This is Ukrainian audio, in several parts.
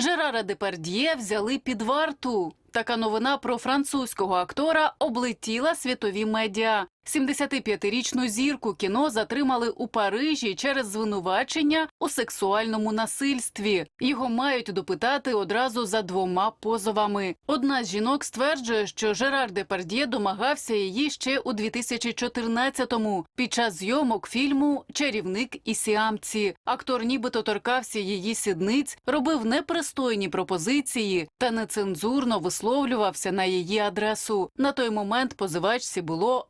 Жерара Депардьє взяли під варту. Така новина про французького актора облетіла світові медіа. 75-річну зірку кіно затримали у Парижі через звинувачення у сексуальному насильстві. Його мають допитати одразу за двома позовами. Одна з жінок стверджує, що Жерар Депардьє домагався її ще у 2014-му під час зйомок фільму Чарівник і сіамці. Актор нібито торкався її сідниць, робив непристойні пропозиції та нецензурно висловлювався на її адресу. На той момент позивачці було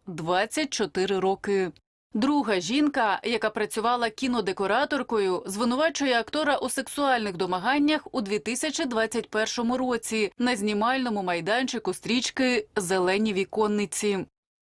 24 роки. Друга жінка, яка працювала кінодекораторкою, звинувачує актора у сексуальних домаганнях у 2021 році на знімальному майданчику стрічки Зелені віконниці.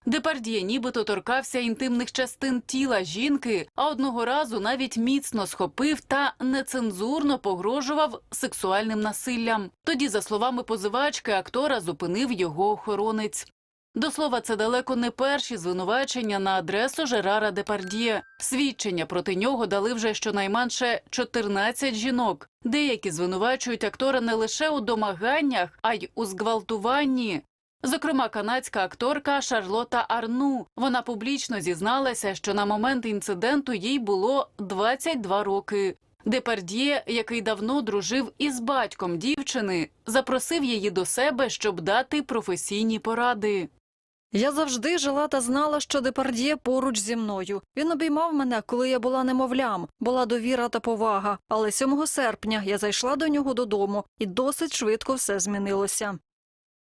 Депард'є нібито торкався інтимних частин тіла жінки, а одного разу навіть міцно схопив та нецензурно погрожував сексуальним насиллям. Тоді, за словами позивачки, актора зупинив його охоронець. До слова, це далеко не перші звинувачення на адресу Жерара Депардьє. Свідчення проти нього дали вже щонайменше 14 жінок. Деякі звинувачують актора не лише у домаганнях, а й у зґвалтуванні. Зокрема, канадська акторка Шарлота Арну. Вона публічно зізналася, що на момент інциденту їй було 22 роки. Депардьє, який давно дружив із батьком дівчини, запросив її до себе, щоб дати професійні поради. Я завжди жила та знала, що Депард'є поруч зі мною. Він обіймав мене, коли я була немовлям, була довіра та повага. Але 7 серпня я зайшла до нього додому, і досить швидко все змінилося.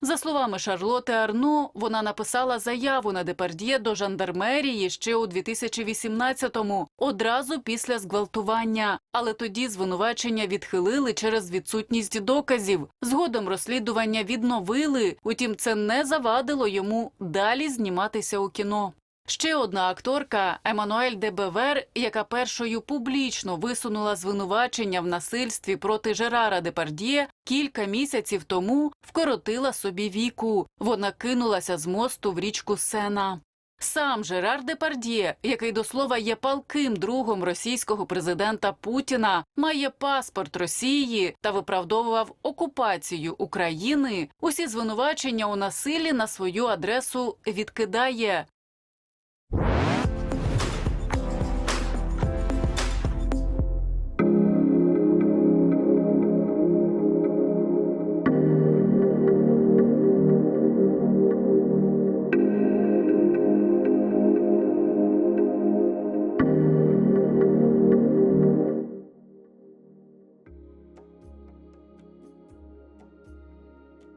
За словами Шарлоти Арну, вона написала заяву на депардіє до жандармерії ще у 2018-му, одразу після зґвалтування. Але тоді звинувачення відхилили через відсутність доказів. Згодом розслідування відновили, утім, це не завадило йому далі зніматися у кіно. Ще одна акторка Еммануель де Бевер, яка першою публічно висунула звинувачення в насильстві проти Жерара Депардьє, кілька місяців тому вкоротила собі віку. Вона кинулася з мосту в річку Сена. Сам Жерар Депардьє, який до слова є палким другом російського президента Путіна, має паспорт Росії та виправдовував окупацію України. Усі звинувачення у насиллі на свою адресу відкидає.